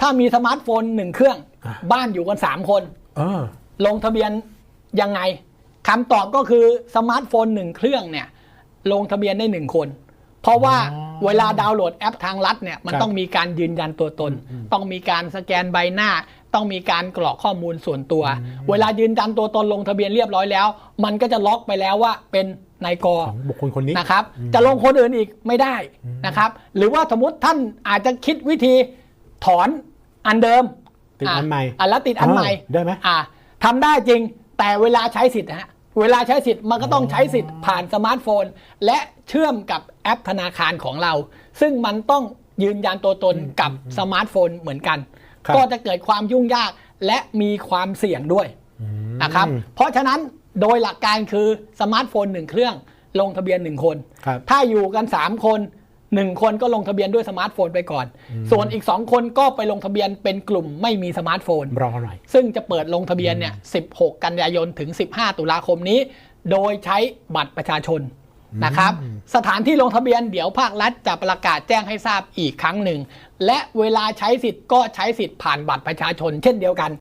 ถ้ามีสมาร์ทโฟนหนึ่งเครื่องอะบ้านอยู่กันสามคนเออลงทะเบียนยังไงคำตอบก็คือสมาร์ทโฟนหนึ่งเครื่องเนี่ย ลงทะเบียนได้หนึ่งคน เพราะว่าอ๋อเวลาดาวน์โหลดแอปทางรัฐเนี่ยมันครับต้องมีการยืนยันตัวตน ต้องมีการสแกนใบหน้า ต้องมีการกรอกข้อมูลส่วนตัว เวลายืนยันตัวตนลงทะเบียนเรียบร้อยแล้ว มันก็จะล็อกไปแล้วว่าเป็นนายกของบุคคลคนนี้นะครับ จะลงคนอื่นอีกไม่ได้นะครับ หรือว่าสมมติท่านอาจจะคิดวิธีถอน อันเดิมติดอันใหม่อะแล้วติดอันใหม่เออได้ไหมอ่าทำได้จริงแต่เวลาใช้สิทธิ์นะฮะเวลาใช้สิทธิ์มันก็ต้องใช้สิทธิ์ผ่านสมาร์ทโฟน และเชื่อมกับแอปธนาคารของเรา ซึ่งมันต้องยืนยันตัวตนกับสมาร์ทโฟนเหมือนกันครับก็จะเกิดความยุ่งยากและมีความเสี่ยงด้วยนะครับเพราะฉะนั้นโดยหลักการคือสมาร์ทโฟนหนึ่งเครื่องลงทะเบียนหนึ่งคนครับถ้าอยู่กัน 3 คน 1คนก็ลงทะเบียนด้วยสมาร์ทโฟนไปก่อน ส่วนอีก 2 คนก็ไปลงทะเบียนเป็นกลุ่มไม่มีสมาร์ทโฟน รอหน่อย ซึ่งจะเปิดลงทะเบียนเนี่ย 16 กันยายนถึง 15 ตุลาคมนี้ โดยใช้บัตรประชาชนนะครับ สถานที่ลงทะเบียนเดี๋ยวภาครัฐจะประกาศแจ้งให้ทราบอีกครั้งหนึ่ง และเวลาใช้สิทธิ์ก็ใช้สิทธิ์ผ่านบัตรประชาชน เช่นเดียวกัน